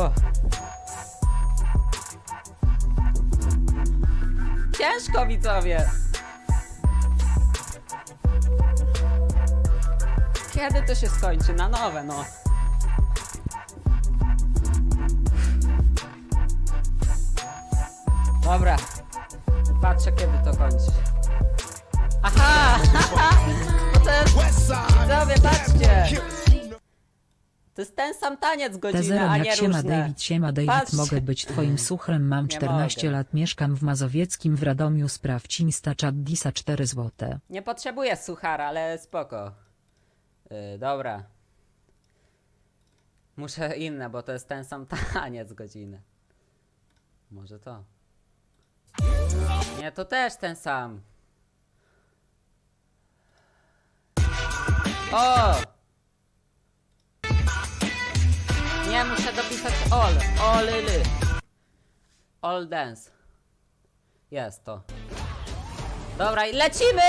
Ła. Ciężko widzowie. Kiedy to się skończy? Na nowe, no. Dobra. Patrzę, kiedy to kończy. Aha! No to jest... Widzowie, patrzcie! To jest ten sam taniec godzinę, a T0 nie jak siema różne. David, siema David, Patrzcie. mogę być twoim suchrem, mam Nie 14 mogę. lat, mieszkam w Mazowieckim w Radomiu, sprawdź Insta chat Disa 4 złote. Nie potrzebuję suchara, ale spoko. Yy, dobra. Muszę inne, bo to jest ten sam taniec godziny. Może to. Nie, to też ten sam. O! Nie, muszę dopisać all. All, all dance. Jest to. Dobra, i lecimy!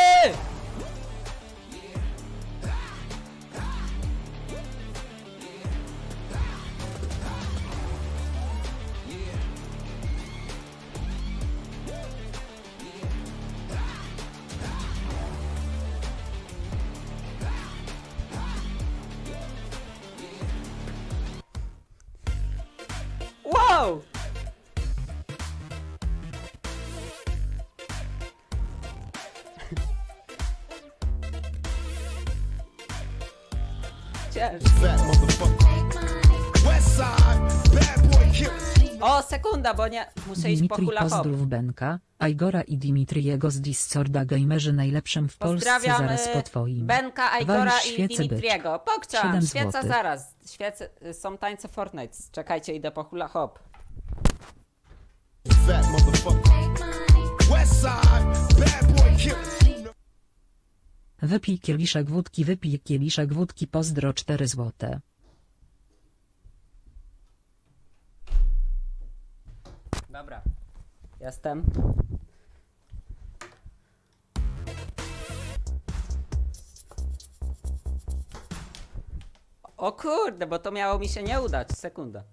Killer. O, sekunda, bo nie. Muszę iść po Dimitri hula hop. pozdrów Benka, Aigora i Dimitriego z Discorda gamerzy najlepszym w Polsce Pozdrawiam zaraz y, po twoim. Benka, Aigora Walisz i świecę, Dimitriego. Pokczam, Siedem świeca złotych. zaraz. Świece, są tańce Fortnite. Czekajcie, idę po hula hop. Wypij kieliszek wódki, wypij kieliszek wódki, pozdro 4 złote. Dobra. Jestem. O kurde, bo to miało mi się nie udać. Sekunda.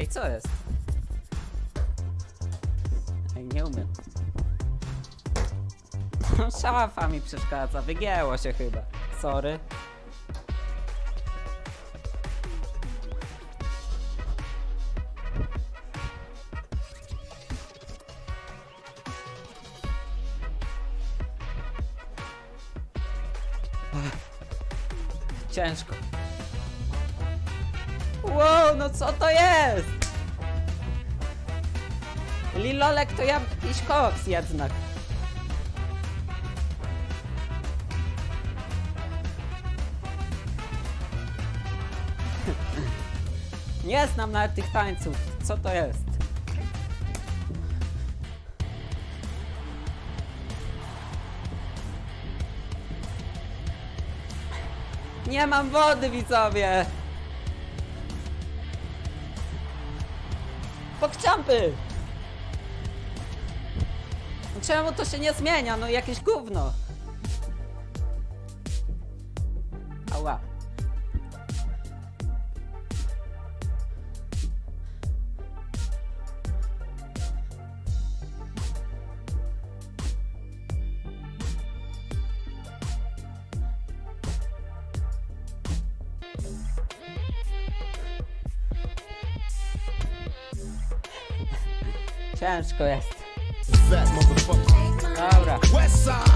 Ej, co jest? Ej, nie umiem. Szafa mi przeszkadza, wygięło się chyba. Sorry. Ciężko. Wow, no co to jest? Lilolek to ja jakiś koks jednak. Nie znam nawet tych tańców. Co to jest? Nie mam wody, widzowie! Pokczampy! No Czemu to się nie zmienia? No jakieś gówno. Ała. Ciężko jest. Fat motherfucker. Dobra. West side.